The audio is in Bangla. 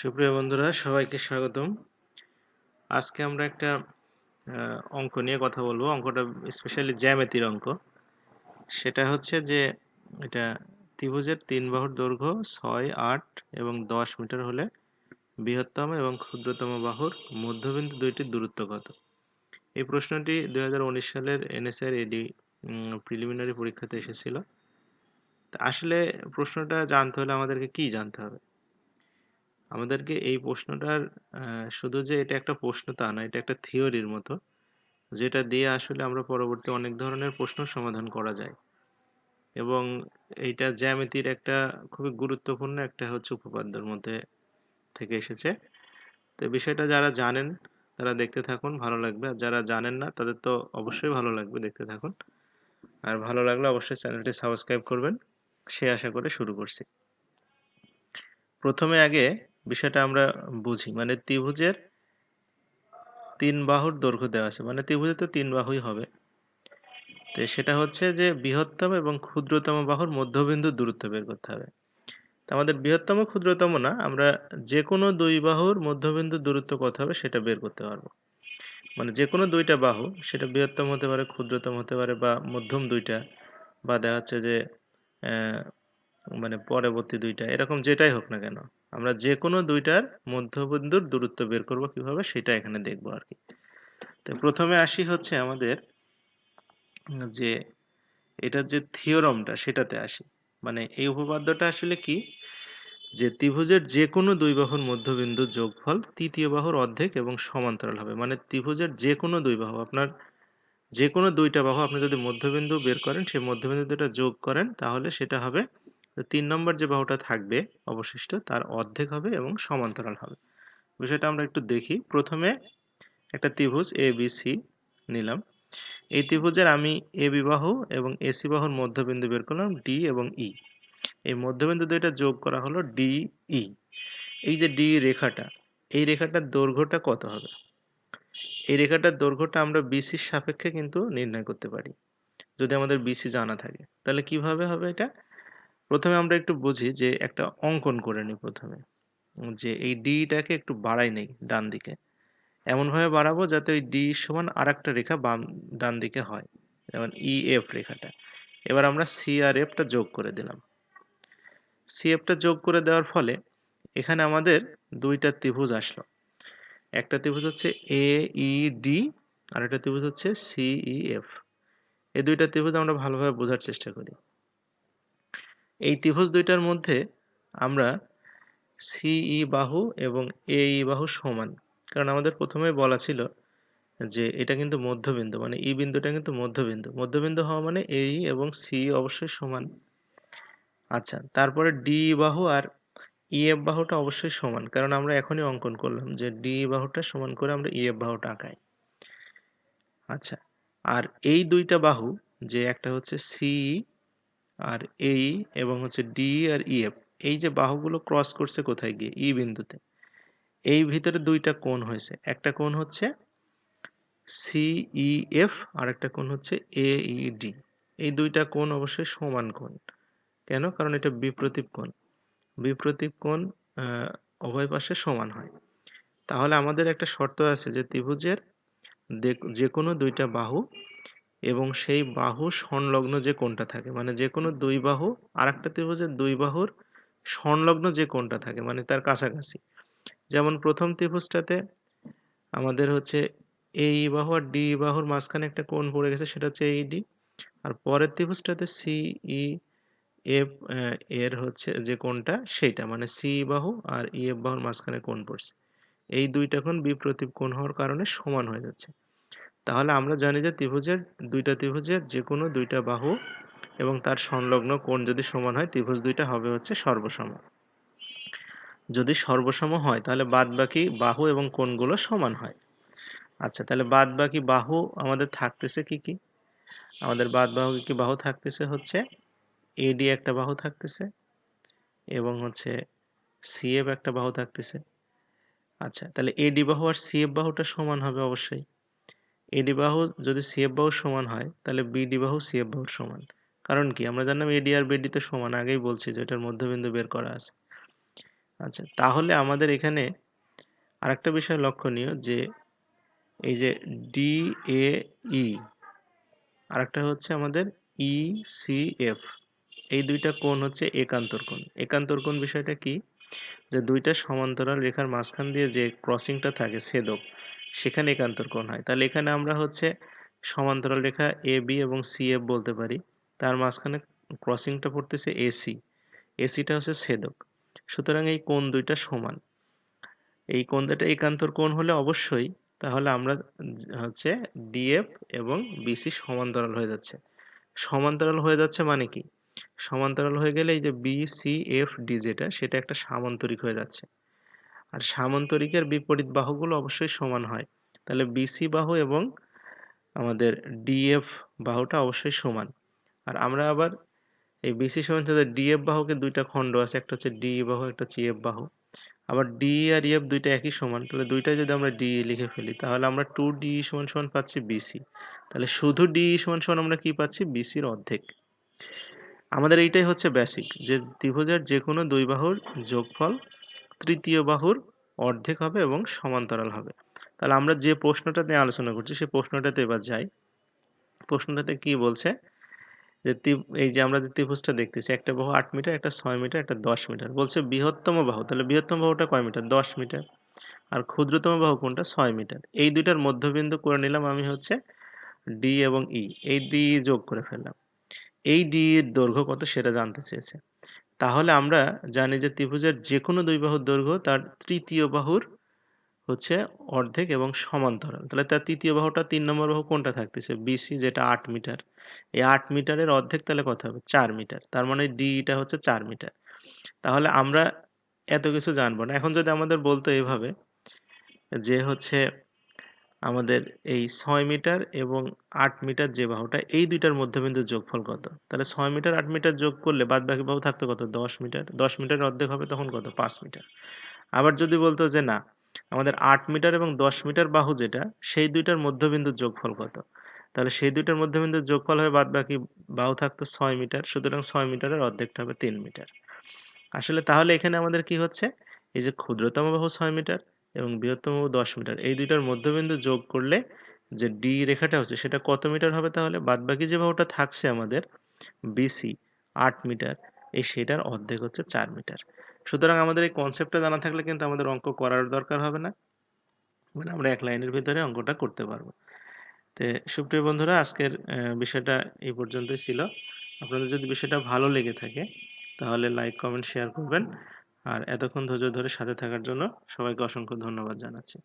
সুপ্রিয় বন্ধুরা, সবাইকে স্বাগতম। আজকে আমরা একটা অঙ্ক নিয়ে কথা বলব। অঙ্কটা স্পেশালি জ্যামিতির অঙ্ক। সেটা হচ্ছে যে, এটা ত্রিভুজের তিন বাহুর দৈর্ঘ্য ছয়, আট এবং দশ মিটার হলে বৃহত্তম এবং ক্ষুদ্রতম বাহুর মধ্যবিন্দু দুইটির দূরত্ব কত? এই প্রশ্নটি দু হাজার উনিশ সালের এনএসআর এডি প্রিলিমিনারি পরীক্ষাতে এসেছিল। আসলে প্রশ্নটা জানতে হলে আমাদেরকে কি জানতে হবে? আমাদেরকে এই প্রশ্নটার শুধু যে এটা একটা প্রশ্ন তা না এটা একটা থিওরির মতো, যেটা দিয়ে আসলে আমরা পরবর্তী অনেক ধরনের প্রশ্ন সমাধান করা যায়। এবং এইটা জ্যামিতির একটা খুবই গুরুত্বপূর্ণ একটা হচ্ছে উপপাদ্যের মধ্যে থেকে এসেছে। তো বিষয়টা যারা জানেন, তারা দেখতে থাকুন, ভালো লাগবে। আর যারা জানেন না, তাদের তো অবশ্যই ভালো লাগবে দেখতে থাকুন। আর ভালো লাগলে অবশ্যই চ্যানেলটি সাবস্ক্রাইব করবেন। সে আশা করে শুরু করছি। প্রথমে আগে বিষয়টা আমরা বুঝি। মানে ত্রিভুজের তিন বাহুর দৈর্ঘ্য দেওয়া আছে। মানে ত্রিভুজে তো তিন বাহুই হবে। তো সেটা হচ্ছে যে বৃহত্তম এবং ক্ষুদ্রতম বাহুর মধ্যবিন্দুর দূরত্ব বের করতে হবে। তো আমাদের বৃহত্তম, ক্ষুদ্রতম না, আমরা যে কোনো দুই বাহুর মধ্যবিন্দুর দূরত্ব কত হবে সেটা বের করতে পারব। মানে যে কোনো দুইটা বাহু, সেটা বৃহত্তম হতে পারে, ক্ষুদ্রতম হতে পারে বা মধ্যম দুইটা বা দেখা যাচ্ছে যে মানে পরবর্তী দুইটা, এরকম যেটাই হোক না কেন। আমরা যে কোনো দুইটার মধ্যবিন্দুর দূরত্ব বের করব কীভাবে সেটা এখানে দেখব আর কি তো প্রথমে আসি হচ্ছে আমাদের যে এটার যে থিওরমটা সেটাতে আসি। মানে এই উপপাদ্যটা আসলে কি? যে ত্রিভুজের যে কোনো দুই বাহুর মধ্যবিন্দুর যোগফল তৃতীয় বাহুর অর্ধেক এবং সমান্তরাল হবে। মানে ত্রিভুজের যে কোনো দুই বাহু, আপনার যে কোনো দুইটা বাহু আপনি যদি মধ্যবিন্দু বের করেন, সেই মধ্যবিন্দু দুটা যোগ করেন, তাহলে সেটা হবে তিন নম্বর যে বাহুটা থাকবে অবশিষ্ট তার অর্ধেক হবে এবং সমান্তরাল হবে। বিষয়টা আমরা একটু দেখি। প্রথমে একটা ত্রিভুজ এ বি সি নিলাম। এই ত্রিভুজের আমি এ বি বাহু এবং এসি বাহুর মধ্যবিন্দু বের করলাম ডি এবং ই এই মধ্যবিন্দু দুইটা যোগ করা হলো ডি ই এই যে ডি রেখাটা, এই রেখাটার দৈর্ঘ্যটা কত হবে? এই রেখাটার দৈর্ঘ্যটা আমরা বিসির সাপেক্ষে কিন্তু নির্ণয় করতে পারি। যদি আমাদের বিসি জানা থাকে, তাহলে কীভাবে হবে এটা? প্রথমে আমরা একটু বুঝি যে একটা অঙ্কন করে নিই প্রথমে। যে এই ডিটাকে একটু বাড়াই নেই ডান দিকে এমনভাবে বাড়াবো যাতে ওই ডি সমান আর একটা রেখা বাম ডান দিকে হয়। যেমন ই এফ রেখাটা। এবার আমরা সি আর এফটা যোগ করে দিলাম। সি এফটা যোগ করে দেওয়ার ফলে এখানে আমাদের দুইটা ত্রিভুজ আসলো। একটা ত্রিভুজ হচ্ছে এ ই ডি আর একটা ত্রিভুজ হচ্ছে সি ই এফ এই দুইটা ত্রিভুজ আমরা ভালোভাবে বোঝার চেষ্টা করি। এই ত্রিভুজ দুইটার মধ্যে আমরা সিই বাহু এবং এই বাহু সমান। কারণ আমাদের প্রথমেই বলা ছিল যে এটা কিন্তু মধ্যবিন্দু মানে ই বিন্দুটা কিন্তু মধ্যবিন্দু। মধ্যবিন্দু হওয়া মানে এই এবং সি অবশ্যই সমান। আচ্ছা তারপরে ডি বাহু আর ই এফ বাহুটা অবশ্যই সমান, কারণ আমরা এখনই অঙ্কন করলাম যে ডি বাহুটা সমান করে আমরা ই এফ বাহুটা আঁকাই। আচ্ছা আর এই দুইটা বাহু, যে একটা হচ্ছে সি আর এই এবং হচ্ছে ডি আর ই এফ এই যে বাহুগুলো ক্রস করছে কোথায় গিয়ে? ই বিন্দুতে। এই ভিতরে দুইটা কোণ হয়েছে। একটা কোণ হচ্ছে সিইএফ আর একটা কোণ হচ্ছে এইডি এই দুইটা কোণ অবশ্যই সমান কোণ। কেন? কারণ এটা বিপ্রতীপ কোণ। বিপ্রতীপ কোণ উভয় পাশে সমান হয়। তাহলে আমাদের একটা শর্ত আছে যে ত্রিভুজের যে কোনো দুইটা বাহু এবং সেই বাহু সংলগ্ন যে কোণটা থাকে মানে যে কোনো দুই বাহু আর একটা ত্রিভুজের দুই বাহুর সংলগ্ন যে কোণটা থাকে মানে তার কাছাকাছি। যেমন প্রথম ত্রিভুজটাতে আমাদের হচ্ছে এই বাহু আর ডি বাহুর মাঝখানে একটা কোণ পড়ে গেছে, সেটা হচ্ছে এইডি আর পরের ত্রিভুজটাতে সি ই এফ এর হচ্ছে যে কোণটা, সেইটা মানে সি বাহু আর ই এফ বাহুর মাঝখানে কোণ পড়ছে। এই দুইটা কোণ বিপ্রতীপ কোণ হওয়ার কারণে সমান হয়ে যাচ্ছে। তাহলে আমরা জানি যে ত্রিভুজের দুইটা ত্রিভুজের যে কোনো দুইটা বাহু এবং তার সংলগ্ন কোণ যদি সমান হয়, ত্রিভুজ দুইটা হবে হচ্ছে সর্বসম। যদি সর্বসম হয়, তাহলে বাদবাকি বাহু এবং কোণগুলো সমান হয়। আচ্ছা তাহলে বাদবাকি বাহু আমাদের থাকতেছে কি কি? আমাদের বাদ বাহু কি বাহু থাকতেছে হচ্ছে এডি একটা বাহু থাকতেছে এবং হচ্ছে সিএফ একটা বাহু থাকতেছে। আচ্ছা তাহলে এডি বাহু আর সিএফ বাহুটা সমান হবে অবশ্যই। এডি বাহু যদি সিএফ বাহু সমান হয়, তাহলে বিডি বাহু সিএফ বাহুর সমান। কারণ কি? আমরা জানলাম এডি আর বিডি তো সমান, আগেই বলছি যে এটার মধ্যবিন্দু বের করা আছে। আচ্ছা তাহলে আমাদের এখানে আরেকটা বিষয় লক্ষণীয় যে এই যে ডি এ ই আরেকটা হচ্ছে আমাদের ই সি এফ এই দুইটা কোণ হচ্ছে একান্তর কোণ। একান্তর কোণ বিষয়টা কি? যে দুইটা সমান্তরাল রেখার মাঝখান দিয়ে যে ক্রসিংটা থাকে, ছেদক সেখানে একান্তর কোণ হয়। তাহলে এখানে আমরা হচ্ছে সমান্তরাল রেখা এ বি এবং সি এফ বলতে পারি। তার মাঝখানে ক্রসিংটা পড়তেছে এসি এসিটা হচ্ছে ছেদক। সুতরাং এই কোণ দুইটা সমান। এই কোণ দুটা একান্তর কোণ হলে অবশ্যই তাহলে আমরা হচ্ছে ডিএফ এবং বিসি সমান্তরাল হয়ে যাচ্ছে। সমান্তরাল হয়ে যাচ্ছে মানে কি? সমান্তরাল হয়ে গেলে এই যে বি সি এফ ডি যেটা সেটা একটা সামান্তরিক হয়ে যাচ্ছে। আর সামান্তরিকের বিপরীত বাহুগুলো অবশ্যই সমান হয়। তাহলে বিসি বাহু এবং আমাদের ডিএফ বাহুটা অবশ্যই সমান। আর আমরা আবার এই বিসি সমান সাথে ডিএফ বাহুকে দুইটা খণ্ড আছে, একটা হচ্ছে ডি বাহু, একটা হচ্ছে এফ বাহু। আবার ডি আর এফ দুইটা একই সমান, তাহলে দুইটা যদি আমরা ডি লিখে ফেলি, তাহলে আমরা টু ডি সমান সমান পাচ্ছি বিসি তাহলে শুধু ডি সমান সমান আমরা কি পাচ্ছি? বিসির অর্ধেক। আমাদের এইটাই হচ্ছে বেসিক যে ত্রিভুজের যে কোনো দুই বাহুর যোগফল তৃতীয় বাহুর অর্ধেক হবে এবং সমান্তরাল হবে। তাহলে আমরা যে প্রশ্নটা নিয়ে আলোচনা করছি, সেই প্রশ্নটাতে এবার যাই। প্রশ্নটাতে কি বলছে যে এই যে আমরা যে ত্রিভুজটা দেখতেছি, একটা বাহু আট মিটার, একটা ছয় মিটার, একটা দশ মিটার। বলছে বৃহত্তম বাহু, তাহলে বৃহত্তম বাহুটা কয় মিটার? দশ মিটার। আর ক্ষুদ্রতম বাহু কোনটা? ছয় মিটার। এই দুইটার মধ্যবিন্দু করে নিলাম আমি হচ্ছে ডি এবং ই। এই ডি যোগ করে ফেললাম। এই ডি এর দৈর্ঘ্য কত সেটা জানতে চেয়েছে। তাহলে আমরা জানি যে ত্রিভুজের যে কোনো দুই বাহুর দৈর্ঘ্য তার তৃতীয় বাহুর হচ্ছে অর্ধেক এবং সমান্তরাল। তাহলে তার তৃতীয় বাহুটা তিন নম্বর বাহু কোনটা থাকতেছে? বিসি যেটা আট মিটার। এই আট মিটারের অর্ধেক তাহলে কত হবে? চার মিটার। তার মানে ডিটা হচ্ছে চার মিটার। তাহলে আমরা এত কিছু জানব না। এখন যদি আমাদের বলতো এভাবে যে হচ্ছে আমাদের এই ছয় মিটার এবং আট মিটার যে বাহুটা, এই দুইটার মধ্যবিন্দুর যোগফল কত? তাহলে ছয় মিটার, আট মিটার যোগ করলে বাদ বাকি বাহু থাকতো কত? দশ মিটার। দশ মিটারের অর্ধেক হবে তখন কত? পাঁচ মিটার। আবার যদি বলতো যে না, আমাদের আট মিটার এবং দশ মিটার বাহু যেটা, সেই দুইটার মধ্যবিন্দুর যোগফল কত? তাহলে সেই দুইটার মধ্যবিন্দুর যোগফল হবে বাদ বাকি বাহু থাকতো ছয় মিটার, সুতরাং ছয় মিটারের অর্ধেকটা হবে তিন মিটার। আসলে তাহলে এখানে আমাদের কি হচ্ছে? এই যে ক্ষুদ্রতম বাহু ছয় মিটার এবং বৃহত্তম বাহু দশ মিটার। এই দুইটার মধ্যবিন্দু যোগ করলে যে ডি রেখাটা হচ্ছে, সেটা কত মিটার হবে তাহলে? বাদ বাকি যে বাহুটা থাকছে আমাদের বিসি আট মিটার, এই সেটার অর্ধেক হচ্ছে চার মিটার। সুতরাং আমাদের এই কনসেপ্টটা জানা থাকলে কিন্তু আমাদের অঙ্ক করার দরকার হবে না। মানে আমরা এক লাইনের ভিতরে অঙ্কটা করতে পারব। তো সুপ্রিয় বন্ধুরা, আজকের বিষয়টা এই পর্যন্তই ছিল। আপনাদের যদি বিষয়টা ভালো লেগে থাকে, তাহলে লাইক কমেন্ট শেয়ার করবেন। আর এতক্ষণ ধৈর্য ধরে সাথে থাকার জন্য সবাইকে অসংখ্য ধন্যবাদ জানাচ্ছি।